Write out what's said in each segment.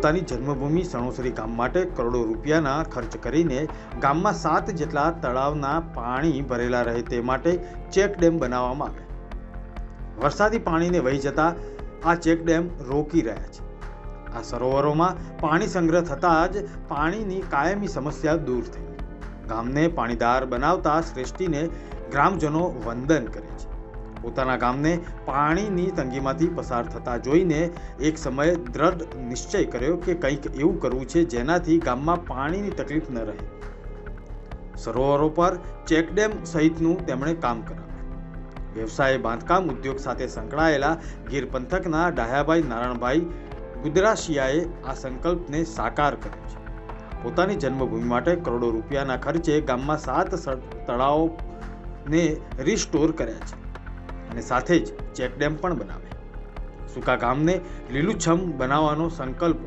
પોતાની જન્મભૂમિ સણોસરી ગામ માટે કરોડો રૂપિયાના ખર્ચ કરીને ગામમાં સાત જેટલા તળાવના પાણી ભરેલા રહે તે માટે ચેક ડેમ બનાવવામાં આવે વરસાદી પાણીને વહી જતા આ ચેક ડેમ રોકી રહ્યા છે. આ સરોવરોમાં પાણી સંગ્રહ થતાં જ પાણીની કાયમી સમસ્યા દૂર થઈ. ગામને પાણીદાર બનાવતા શ્રેષ્ઠીને ગ્રામજનો વંદન કરે છે. પોતાના ગામને પાણીની તંગીમાંથી પસાર થતા જોઈને એક સમયે દ્રઢ નિશ્ચય કર્યો કે કંઈક એવું કરવું છે જેનાથી ગામમાં પાણીની તકલીફ ન રહે. સરોવરો પર ચેકડેમ સહિતનું તેમણે કામ કરાવ્યું. વ્યવસાય બાંધકામ ઉદ્યોગ સાથે સંકળાયેલા ગીર પંથકના ડાહ્યાભાઈ નારાયણભાઈ ગુદરાશિયાએ આ સંકલ્પને સાકાર કર્યો છે. પોતાની જન્મભૂમિ માટે કરોડો રૂપિયાના ખર્ચે ગામમાં સાત તળાવોને રિસ્ટોર કર્યા છે. અને સાથે જ ચેકડેમ પણ બનાવે સુકા ગામને લીલુંછમ બનાવવાનો સંકલ્પ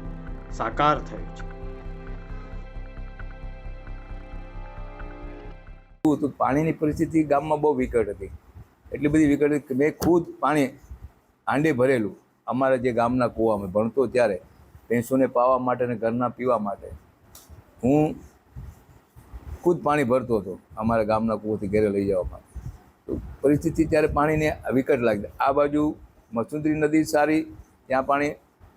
સાકાર થયો છે. પાણીની પરિસ્થિતિ ગામમાં બહુ વિકટ હતી. એટલી બધી વિકટ હતી કે મેં ખુદ પાણી હાંડે ભરેલું. અમારા જે ગામના કૂવામાં ભણતો ત્યારે ભેંસોને પાવા માટે અને ઘરના પીવા માટે. હું ખુદ પાણી ભરતો હતો અમારા ગામના કૂવાથી ઘરે લઈ જવા માટે. પરિસ્થિતિ ત્યારે પાણીને વિકટ લાગતી આ બાજુ મસુંદરી નદી સારી, ત્યાં પાણી,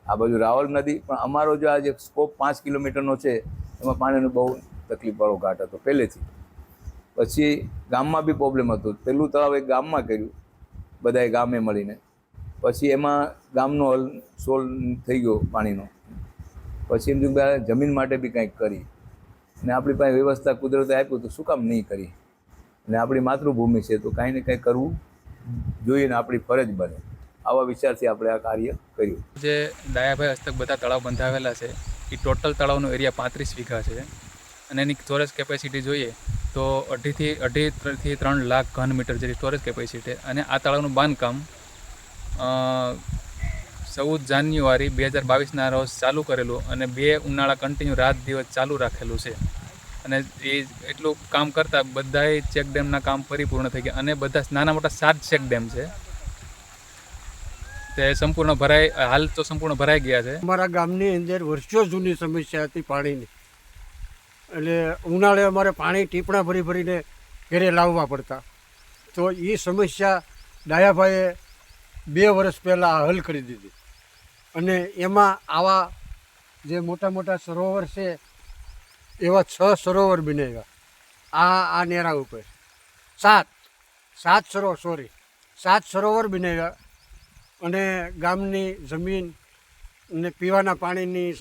આ બાજુ રાવલ નદી. પણ અમારો જો આ જે સ્કોપ પાંચ કિલોમીટરનો છે, એમાં પાણીનો બહુ તકલીફવાળો ઘાટ હતો પહેલેથી. પછી ગામમાં બી પ્રોબ્લેમ હતો. પહેલું તળાવ એક ગામમાં કર્યું બધાએ ગામે મળીને. પછી એમાં ગામનો હલ, સોલ થઈ ગયો પાણીનો. પછી એમ થયું જમીન માટે બી કંઈક કરી. ને આપણી પાસે વ્યવસ્થા કુદરતે આપ્યું તો શું કામ નહીં કરી? અને આપણી માતૃભૂમિ છે, તો કાંઈ ને કાંઈ કરવું જોઈએ ને આપણી ફરજ બને. આવા વિચારથી આપણે આ કાર્ય કર્યું. જે દાયાભાઈ હસ્તક બધા તળાવ બંધાવેલા છે, એ ટોટલ તળાવનો એરિયા પાંત્રીસ વીઘા છે. અને એની સ્ટોરેજ કેપેસિટી જોઈએ તો અઢીથી અઢીથી ત્રણ લાખ ઘન મીટર જેટલી સ્ટોરેજ કેપેસિટી અને આ તળાવનું બાંધકામ ચૌદ જાન્યુઆરી બે હજાર બાવીસના રોજ ચાલુ કરેલું અને બે ઉનાળા કન્ટિન્યુ રાત દિવસ ચાલુ રાખેલું છે. અને એ એટલું કામ કરતાં બધાએ ચેક ડેમના કામ પરિપૂર્ણ થઈ ગયા. અને બધા નાના મોટા સાત ચેક ડેમ છે. તે સંપૂર્ણ ભરાઈ, હાલ તો સંપૂર્ણ ભરાઈ ગયા છે. અમારા ગામની અંદર વર્ષો જૂની સમસ્યા હતી પાણીની. એટલે ઉનાળે અમારે પાણી ટીપણા ભરી ભરીને ઘરે લાવવા પડતા. તો એ સમસ્યા ડાયાભાઈએ બે વર્ષ પહેલાં હલ કરી દીધી. અને એમાં આવા જે મોટા મોટા સરોવર છે એવા છ સરોવર બનાવ્યા આ આ નેરા ઉપર. સાત. સાત સરોવર સોરી સાત સરોવર બનાવ્યા અને ગામની જમીન ને પીવાના પાણીની